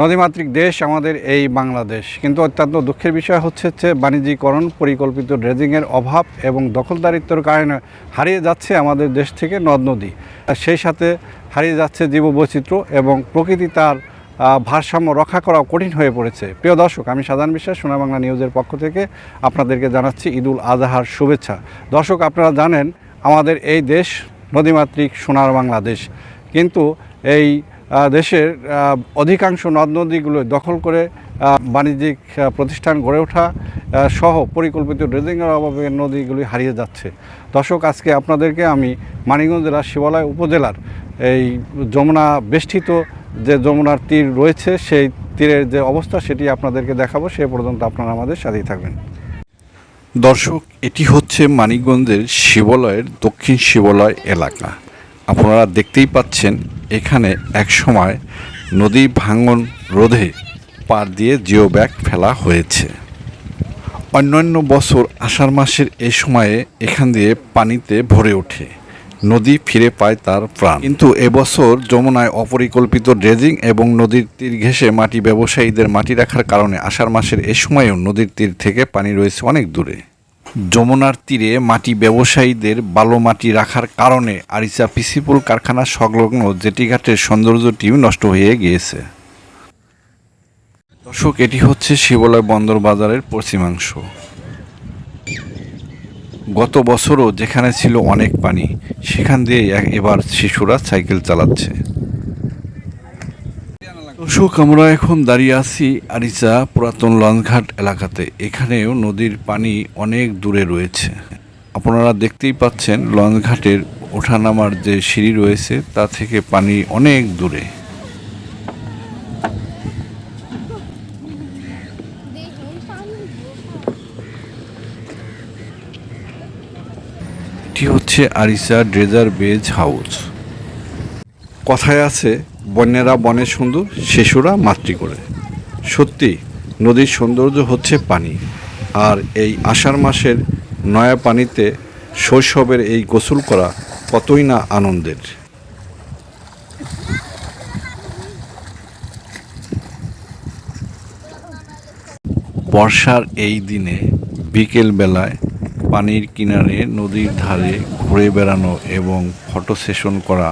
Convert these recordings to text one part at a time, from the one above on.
নদীমাতৃক দেশ আমাদের এই বাংলাদেশ। কিন্তু অত্যন্ত দুঃখের বিষয় হচ্ছে যে বাণিজ্যিকরণ পরিকল্পিত ড্রেজিংয়ের অভাব এবং দখলদারিত্বর কারণে হারিয়ে যাচ্ছে আমাদের দেশ থেকে নদ নদী। সেই সাথে হারিয়ে যাচ্ছে জীববৈচিত্র্য এবং প্রকৃতি তার ভারসাম্য রক্ষা করা কঠিন হয়ে পড়েছে। প্রিয় দর্শক, আমি সাধারণ বিশ্বাস সোনা বাংলা নিউজের পক্ষ থেকে আপনাদেরকে জানাচ্ছি ঈদুল আজহার শুভেচ্ছা। দর্শক, আপনারা জানেন, আমাদের এই দেশ নদীমাতৃক সোনার বাংলাদেশ। কিন্তু এই দেশের অধিকাংশ নদ নদীগুলো দখল করে বাণিজ্যিক প্রতিষ্ঠান গড়ে ওঠা সহ পরিকল্পিত ড্রেজিংয়ের অভাবে নদীগুলি হারিয়ে যাচ্ছে। দর্শক, আজকে আপনাদেরকে আমি মানিকগঞ্জ জেলার শিবালয় উপজেলার এই যমুনা বেষ্টিত যে যমুনার তীর রয়েছে, সেই তীরের যে অবস্থা সেটি আপনাদেরকে দেখাবো। সে পর্যন্ত আপনারা আমাদের সাথেই থাকবেন। দর্শক, এটি হচ্ছে মানিকগঞ্জের শিবালয়ের দক্ষিণ শিবালয় এলাকা। আপনারা দেখতেই পাচ্ছেন এখানে এক সময় নদী ভাঙন রোধে পার দিয়ে জিও ব্যাগ ফেলা হয়েছে। অন্যান্য বছর আষাঢ় মাসের এই সময়ে এখান দিয়ে পানিতে ভরে ওঠে। নদী ফিরে পায় তার প্রাণ। কিন্তু এবছর যমুনায় অপরিকল্পিত ড্রেজিং এবং নদীর তীর ঘেঁষে মাটি ব্যবসায়ীদের মাটি রাখার কারণে আষাঢ় মাসের এ সময়েও নদীর তীর থেকে পানি রয়েছে অনেক দূরে। যমুনার তীরে মাটি ব্যবসায়ীদের বালো মাটি রাখার কারণে আরিচা পিসিপুল কারখানা সংলগ্ন জেটিঘাটের সৌন্দর্যটিও নষ্ট হয়ে গিয়েছে। দর্শক, এটি হচ্ছে শিবলয় বন্দর বাজারের পশ্চিমাংশ। গত বছরও যেখানে ছিল অনেক পানি, সেখান দিয়ে এবার শিশুরা সাইকেল চালাচ্ছে। দর্শক, আমরা এখন দাঁড়িয়ে আছি আরিচা পুরাতন লঞ্চঘাট এলাকাতে। এখানেও নদীর পানি অনেক দূরে রয়েছে। আপনারা দেখতেই পাচ্ছেন লঞ্চঘাটের ওঠানামার যে সিঁড়ি রয়েছে, তা থেকে পানি অনেক দূরে। এটি হচ্ছে আরিসা ড্রেজার বেজ হাউস। কথায় আছে বন্যেরা বনে সুন্দর, শিশুরা মাতৃ করে। সত্যি, নদীর সৌন্দর্য হচ্ছে পানি। আর এই আষাঢ় মাসের নয়া পানিতে শৈশবের এই গোসল করা কতই না আনন্দের। বর্ষার এই দিনে বিকেল বেলায় পানির কিনারে নদীর ধারে ঘুরে বেড়ানো এবং ফটো সেশন করা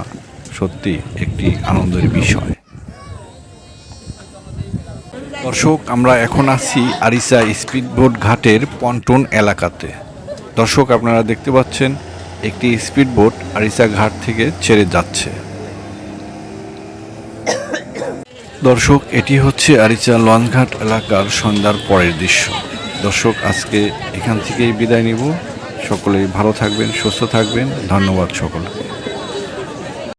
সত্যি একটি আনন্দের বিষয়। দর্শক, আমরা এখন আছি আরিসা স্পিডবোট ঘাটের পন্টন এলাকাতে। দর্শক, আপনারা দেখতে পাচ্ছেন, একটি স্পিডবোট আরিসা ঘাট থেকে ছেড়ে যাচ্ছে। দর্শক, এটি হচ্ছে আরিচা লঞ্চঘাট এলাকার সন্ধ্যার পরের দৃশ্য। দর্শক, আজকে এখান থেকেই বিদায় নিব। সকলেই ভালো থাকবেন, সুস্থ থাকবেন। ধন্যবাদ সকলকে।